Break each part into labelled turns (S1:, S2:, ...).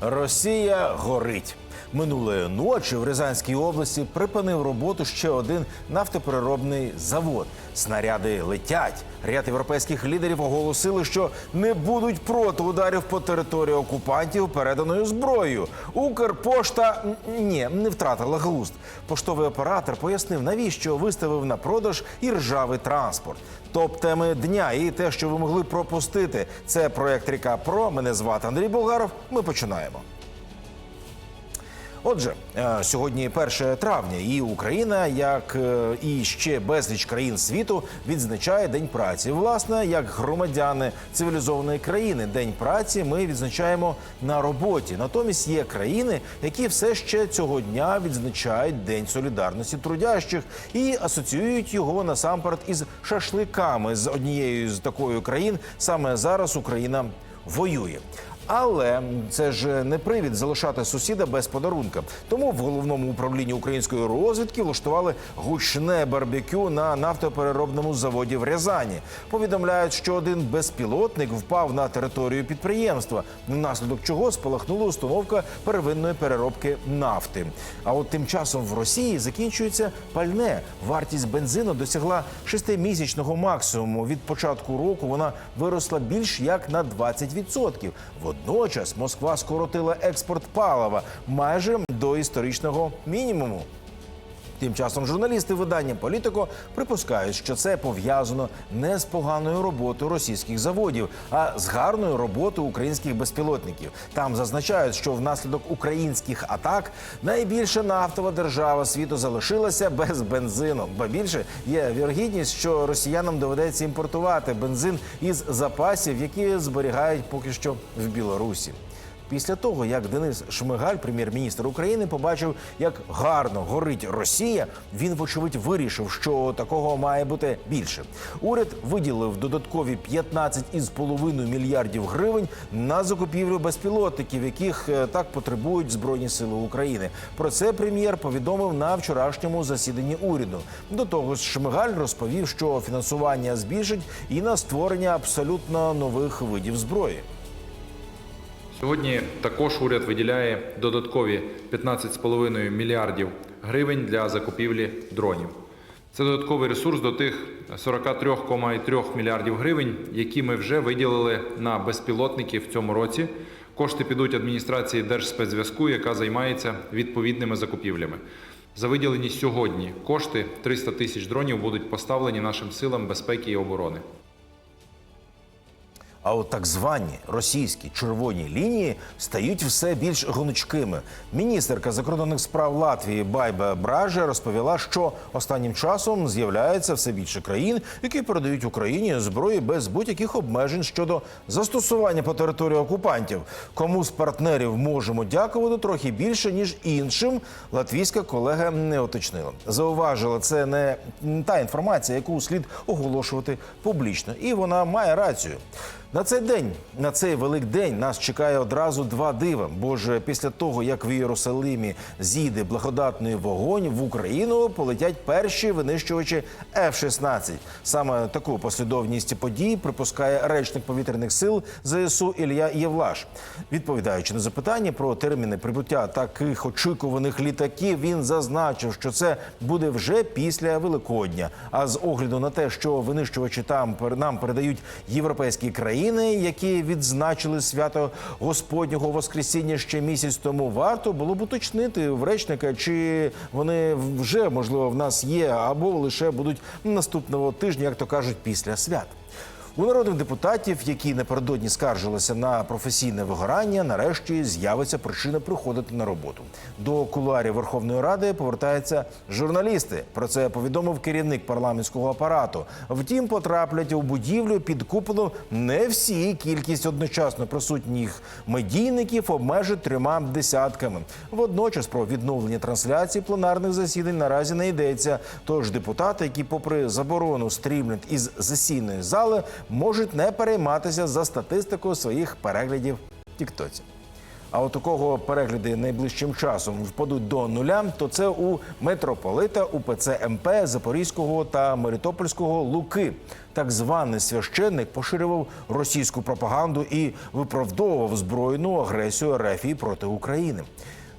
S1: Росія горить. Минулої ночі в Рязанській області припинив роботу ще один нафтопереробний завод. Снаряди летять. Ряд європейських лідерів оголосили, що не будуть проти ударів по території окупантів переданою зброєю. Укрпошта ні, не втратила глузд. Поштовий оператор пояснив, навіщо виставив на продаж і ржавий транспорт. Топ теми дня і те, що ви могли пропустити. Це проект Ріка Про. Мене звати Андрій Болгаров. Ми починаємо. Отже, е, сьогодні 1 травня, і Україна, як е, і ще безліч країн світу, відзначає День праці. Власне, як громадяни цивілізованої країни, День праці ми відзначаємо на роботі. Натомість є країни, які все ще цього дня відзначають День солідарності трудящих і асоціюють його насамперед із шашликами з однією з такою країн. Саме зараз Україна воює. Але це ж не привід залишати сусіда без подарунка. Тому в головному управлінні української розвідки влаштували гучне барбекю на нафтопереробному заводі в Рязані. Повідомляють, що один безпілотник впав на територію підприємства, внаслідок чого спалахнула установка первинної переробки нафти. А от тим часом в Росії закінчується пальне. Вартість бензину досягла шестимісячного максимуму. Від початку року вона виросла більш як на 20%. Водночас Москва скоротила експорт палива майже до історичного мінімуму. Тим часом журналісти видання Політико припускають, що це пов'язано не з поганою роботою російських заводів, а з гарною роботою українських безпілотників. Там зазначають, що внаслідок українських атак найбільша нафтова держава світу залишилася без бензину. Ба більше є вірогідність, що росіянам доведеться імпортувати бензин із запасів, які зберігають поки що в Білорусі. Після того, як Денис Шмигаль, прем'єр-міністр України, побачив, як гарно горить Росія, він вочевидь вирішив, що такого має бути більше. Уряд виділив додаткові 15,5 мільярдів гривень на закупівлю безпілотників, яких е, так потребують збройні сили України. Про це прем'єр повідомив на вчорашньому засіданні уряду. До того ж, Шмигаль розповів, що фінансування збільшить і на створення абсолютно нових видів зброї.
S2: Сьогодні також уряд виділяє додаткові 15,5 мільярдів гривень для закупівлі дронів. Це додатковий ресурс до тих 43,3 мільярдів гривень, які ми вже виділили на безпілотники в цьому році. Кошти підуть адміністрації Держспецзв'язку, яка займається відповідними закупівлями. За виділені сьогодні кошти 300 тисяч дронів будуть поставлені нашим силам безпеки і оборони.
S1: А от так звані російські червоні лінії стають все більш гнучкими. Міністерка закордонних справ Латвії Байба Бража розповіла, що останнім часом з'являється все більше країн, які передають Україні зброї без будь-яких обмежень щодо застосування по території окупантів. Кому з партнерів можемо дякувати трохи більше ніж іншим. Латвійська колега не уточнила. Зауважила, це не та інформація, яку слід оголошувати публічно, і вона має рацію. На цей день, на цей великдень, нас чекає одразу два дива. Бо ж після того, як в Єрусалимі зійде благодатний вогонь, в Україну полетять перші винищувачі F-16. Саме таку послідовність подій припускає речник повітряних сил ЗСУ Ілля Євлаш. Відповідаючи на запитання про терміни прибуття таких очікуваних літаків, він зазначив, що це буде вже після Великодня. А з огляду на те, що винищувачі там нам передають європейські країни, які відзначили свято Господнього Воскресіння ще місяць тому, варто було б уточнити в речника, чи вони вже можливо в нас є, або лише будуть наступного тижня, як то кажуть, після свят. У народних депутатів, які напередодні скаржилися на професійне вигорання, нарешті з'явиться причина приходити на роботу. До кулуарів Верховної Ради повертаються журналісти. Про це повідомив керівник парламентського апарату. Втім, потраплять у будівлю під куполу не всі. Кількість одночасно присутніх медійників обмежить трьома десятками. Водночас про відновлення трансляції пленарних засідань наразі не йдеться. Тож депутати, які, попри заборону стрімлять із засійної зали, можуть не перейматися за статистикою своїх переглядів в Тіктоці. А от у кого перегляди найближчим часом впадуть до нуля, то це у митрополита УПЦ МП Запорізького та Мелітопольського Луки. Так званий священник поширював російську пропаганду і виправдовував збройну агресію РФ проти України.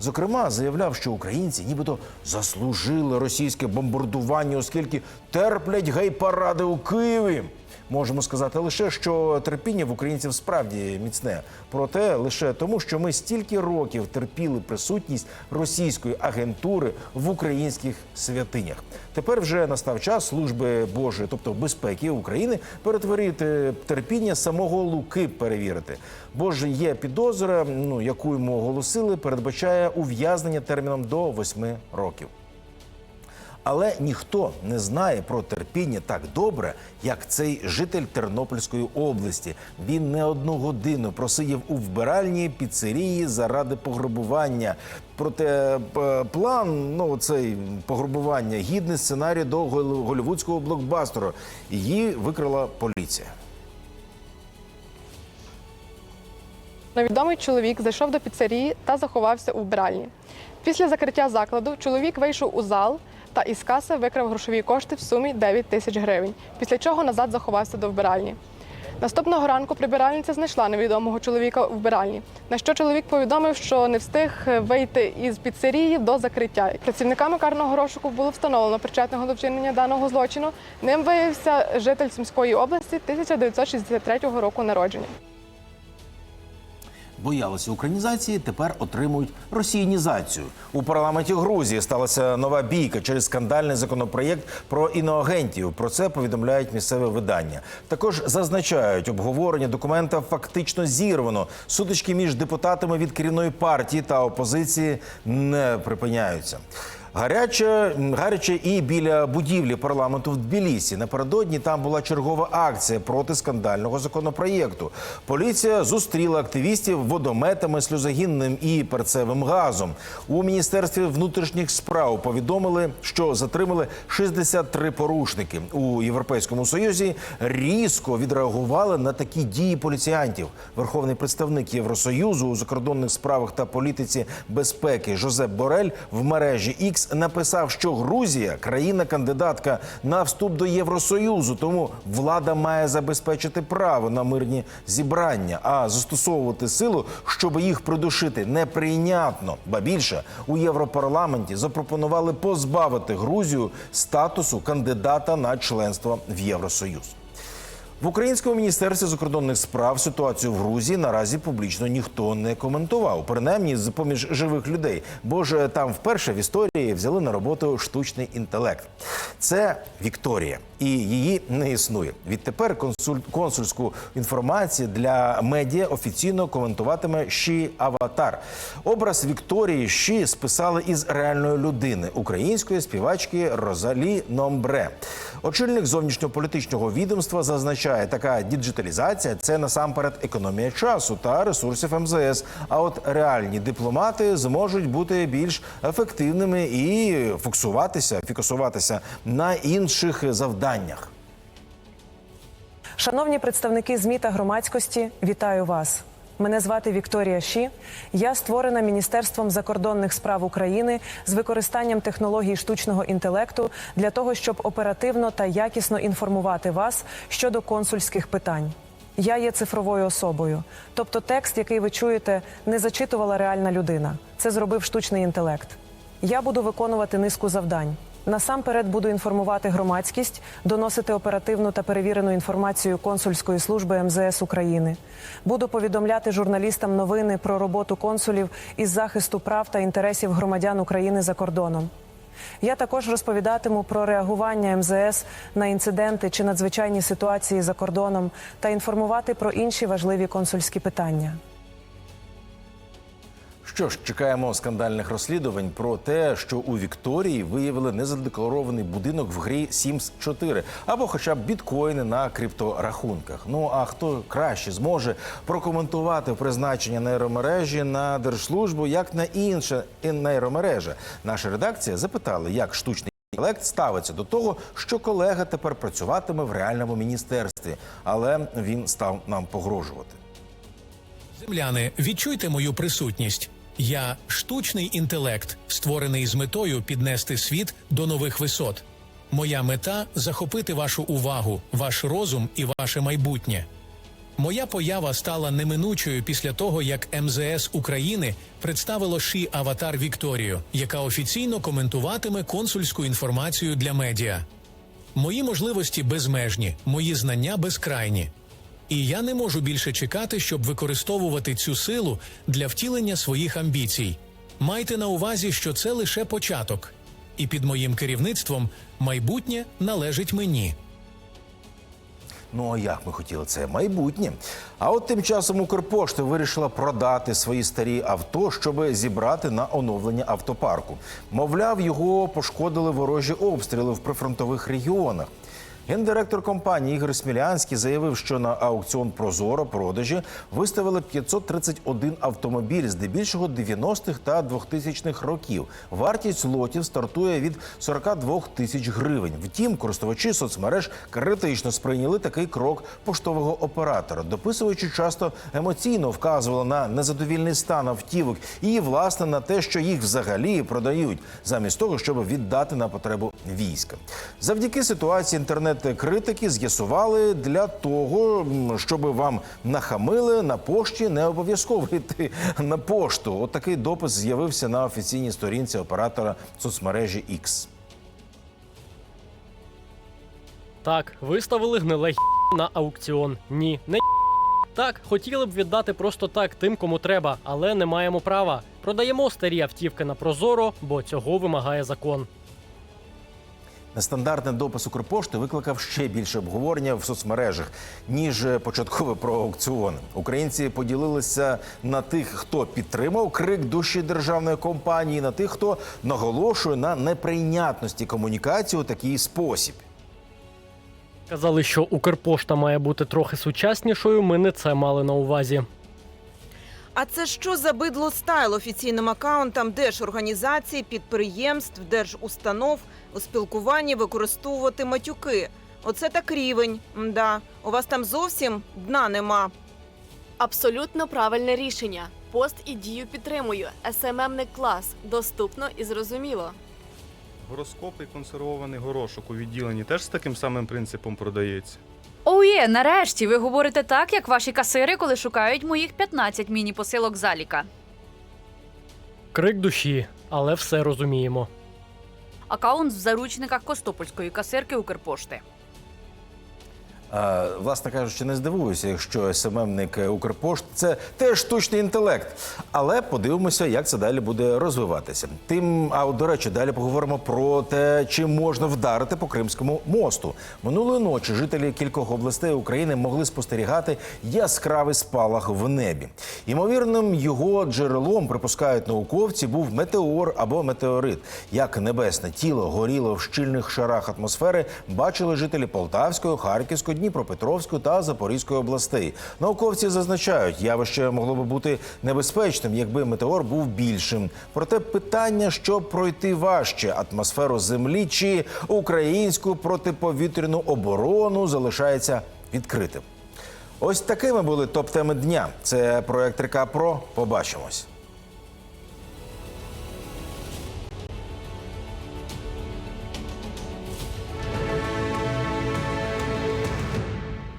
S1: Зокрема, заявляв, що українці нібито заслужили російське бомбардування, оскільки терплять гей-паради у Києві. Можемо сказати лише, що терпіння в українців справді міцне. Проте лише тому, що ми стільки років терпіли присутність російської агентури в українських святинях. Тепер вже настав час служби Божої, тобто безпеки України, перетворити терпіння самого Луки перевірити. Бо ж є підозра, ну яку йому оголосили, передбачає ув'язнення терміном до восьми років. Але ніхто не знає про терпіння так добре, як цей житель Тернопільської області. Він не одну годину просидів у вбиральні піцерії заради пограбування. Проте план, ну цей пограбування, гідний сценарій до голівудського блокбастеру. Її викрила поліція.
S3: Невідомий чоловік зайшов до піцерії та заховався у вбиральні. Після закриття закладу чоловік вийшов у зал та із каси викрав грошові кошти в сумі 9 тисяч гривень, після чого назад заховався до вбиральні. Наступного ранку прибиральниця знайшла невідомого чоловіка у вбиральні, на що чоловік повідомив, що не встиг вийти із піцерії до закриття. Працівниками карного розшуку було встановлено причетного до вчинення даного злочину. Ним виявився житель Сумської області 1963 року народження.
S1: Боялися українізації, тепер отримують росіянізацію. У парламенті Грузії сталася нова бійка через скандальний законопроєкт про іноагентів. Про це повідомляють місцеве видання. Також зазначають, обговорення документа фактично зірвано. Сутички між депутатами від керівної партії та опозиції не припиняються. Гаряче, гаряче і біля будівлі парламенту в Тбілісі. Напередодні там була чергова акція проти скандального законопроєкту. Поліція зустріла активістів водометами, сльозогінним і перцевим газом. У міністерстві внутрішніх справ повідомили, що затримали 63 порушники. У Європейському Союзі різко відреагували на такі дії поліціянтів. Верховний представник Євросоюзу у закордонних справах та політиці безпеки Жозеп Борель в мережі X написав, що Грузія країна-кандидатка на вступ до Євросоюзу, тому влада має забезпечити право на мирні зібрання, а застосовувати силу, щоб їх придушити, неприйнятно. Ба більше у Європарламенті запропонували позбавити Грузію статусу кандидата на членство в Євросоюз. В українському міністерстві закордонних справ ситуацію в Грузії наразі публічно ніхто не коментував, принаймні з поміж живих людей, бо ж там вперше в історії взяли на роботу штучний інтелект. Це Вікторія, і її не існує. Відтепер консуль... консульську інформацію для медіа офіційно коментуватиме Ші Аватар. Образ Вікторії Ші списали із реальної людини української співачки Розалі Номбре. Очільник зовнішньополітичного відомства зазначає, така діджиталізація це насамперед економія часу та ресурсів МЗС. А от реальні дипломати зможуть бути більш ефективними і фокусуватися, фікусуватися на інших завданнях.
S4: Шановні представники ЗМІ та громадськості, вітаю вас. Мене звати Вікторія Ші. Я створена Міністерством закордонних справ України з використанням технологій штучного інтелекту для того, щоб оперативно та якісно інформувати вас щодо консульських питань. Я є цифровою особою, тобто текст, який ви чуєте, не зачитувала реальна людина. Це зробив штучний інтелект. Я буду виконувати низку завдань. Насамперед буду інформувати громадськість, доносити оперативну та перевірену інформацію консульської служби МЗС України. Буду повідомляти журналістам новини про роботу консулів із захисту прав та інтересів громадян України за кордоном. Я також розповідатиму про реагування МЗС на інциденти чи надзвичайні ситуації за кордоном та інформувати про інші важливі консульські питання.
S1: Що ж, чекаємо скандальних розслідувань про те, що у Вікторії виявили незадекларований будинок в грі Sims 4 або хоча б біткоїни на крипторахунках. Ну а хто краще зможе прокоментувати призначення нейромережі на держслужбу, як на інше нейромережа? Наша редакція запитала, як штучний інтелект ставиться до того, що колега тепер працюватиме в реальному міністерстві, але він став нам погрожувати.
S5: Земляни, відчуйте мою присутність. Я штучний інтелект, створений з метою піднести світ до нових висот. Моя мета захопити вашу увагу, ваш розум і ваше майбутнє. Моя поява стала неминучою після того, як МЗС України представило ші аватар Вікторію, яка офіційно коментуватиме консульську інформацію для медіа. Мої можливості безмежні, мої знання безкрайні. І я не можу більше чекати, щоб використовувати цю силу для втілення своїх амбіцій. Майте на увазі, що це лише початок, і під моїм керівництвом майбутнє належить мені.
S1: Ну а як ми хотіли це майбутнє? А от тим часом Укрпошта вирішила продати свої старі авто, щоб зібрати на оновлення автопарку. Мовляв, його пошкодили ворожі обстріли в прифронтових регіонах. Гендиректор компанії Ігор Смілянський заявив, що на аукціон Прозоро продажі виставили 531 автомобіль, здебільшого 90-х та 2000-х років. Вартість лотів стартує від 42 тисяч гривень. Втім, користувачі соцмереж критично сприйняли такий крок поштового оператора. Дописувачі часто емоційно вказували на незадовільний стан автівок і власне на те, що їх взагалі продають, замість того, щоб віддати на потребу війська. Завдяки ситуації інтернет-критики з'ясували для того, щоб вам нахамили на пошті, не обов'язково йти на пошту. От такий допис з'явився на офіційній сторінці оператора соцмережі X.
S6: Так, виставили гниле на аукціон. Ні, не так, хотіли б віддати просто так тим, кому треба, але не маємо права. Продаємо старі автівки на Прозоро, бо цього вимагає закон.
S1: Нестандартний допис Укрпошти викликав ще більше обговорення в соцмережах ніж початкове про аукціон. Українці поділилися на тих, хто підтримав крик душі державної компанії, на тих, хто наголошує на неприйнятності комунікації у такий спосіб.
S6: Казали, що Укрпошта має бути трохи сучаснішою. Ми не це мали на увазі.
S7: А це що за бидло стайл офіційним акаунтам держорганізацій, підприємств, держустанов у спілкуванні використовувати матюки? Оце так рівень. Мда, у вас там зовсім дна нема.
S8: Абсолютно правильне рішення. Пост і дію підтримую. СММний клас. Доступно і зрозуміло.
S9: Гороскоп і консервований горошок у відділенні теж з таким самим принципом продається.
S10: Оує, нарешті ви говорите так, як ваші касири, коли шукають моїх 15 міні-посилок заліка.
S6: Крик душі, але все розуміємо.
S10: Акаунт в заручниках Костопольської касирки Укрпошти.
S1: А, власне кажучи, не здивуюся, якщо СММник Укрпошт це теж штучний інтелект. Але подивимося, як це далі буде розвиватися. Тим, а до речі, далі поговоримо про те, чи можна вдарити по Кримському мосту. Минулої ночі жителі кількох областей України могли спостерігати яскравий спалах в небі. Ймовірним його джерелом припускають науковці був метеор або метеорит. Як небесне тіло горіло в щільних шарах атмосфери, бачили жителі Полтавської, Харківської, Дніпропетровської та Запорізької областей. Науковці зазначають, явище могло би бути небезпечним, якби метеор був більшим. Проте питання, що пройти важче атмосферу землі чи українську протиповітряну оборону, залишається відкритим. Ось такими були топ-теми дня. Це проект Река Про. Побачимось.